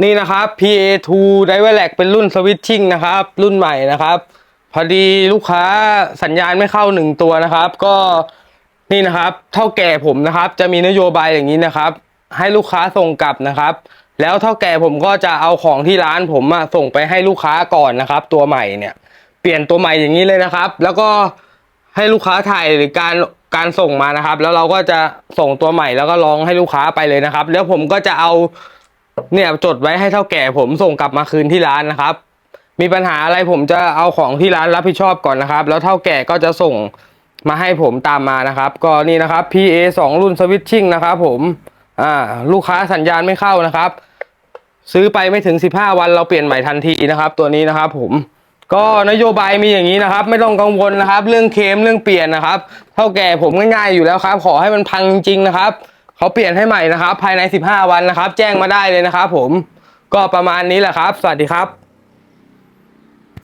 นี่นะครับ PA2 d i v e r l a c เป็นรุ่นสวิตชิ่งนะครับ รุ่นใหม่นะครับ พอดีลูกค้าสัญญาณไม่เข้าหนึ่งตัวนะครับ ก็นี่นะครับเท่าแก่ผมนะครับ จะมีนโยบายอย่างนี้นะครับ ให้ลูกค้าส่งกลับนะครับ แล้วเท่าแก่ผมก็จะเอาของที่ร้านผมอะส่งไปให้ลูกค้าก่อนนะครับ ตัวใหม่เนี่ยเปลี่ยนตัวใหม่อย่างนี้เลยนะครับ แล้วก็ให้ลูกค้าถ่ายหรือการการส่งมานะครับ แล้วเราก็จะส่งตัวใหม่แล้วก็ลองให้ลูกค้าไปเลยนะครับ แล้วผมก็จะเอา เนี่ยจดไว้ให้เท่าแก่ผมส่งกลับมาคืนที่ร้านนะครับ มีปัญหาอะไรผมจะเอาของที่ร้านรับผิดชอบก่อนนะครับ แล้วเท่าแก่ก็จะส่งมาให้ผมตามมานะครับ ก็นี่นะครับ PA 2 รุ่นสวิตชิ่งนะครับผมอ่าลูกค้าสัญญาณไม่เข้านะครับ ซื้อไปไม่ถึง 15 วันเราเปลี่ยนใหม่ทันทีนะครับ ตัวนี้นะครับผมก็นโยบายมีอย่างนี้นะครับ ไม่ต้องกังวลนะครับ เรื่องเคมเรื่องเปลี่ยนนะครับ เท่าแก่ผมง่ายๆอยู่แล้วครับ ขอให้มันพังจริงๆนะครับ เขาเปลี่ยนให้ใหม่นะครับ ภายใน 15 วันนะครับ แจ้งมาได้เลยนะครับผมก็ประมาณนี้แหละครับ สวัสดีครับ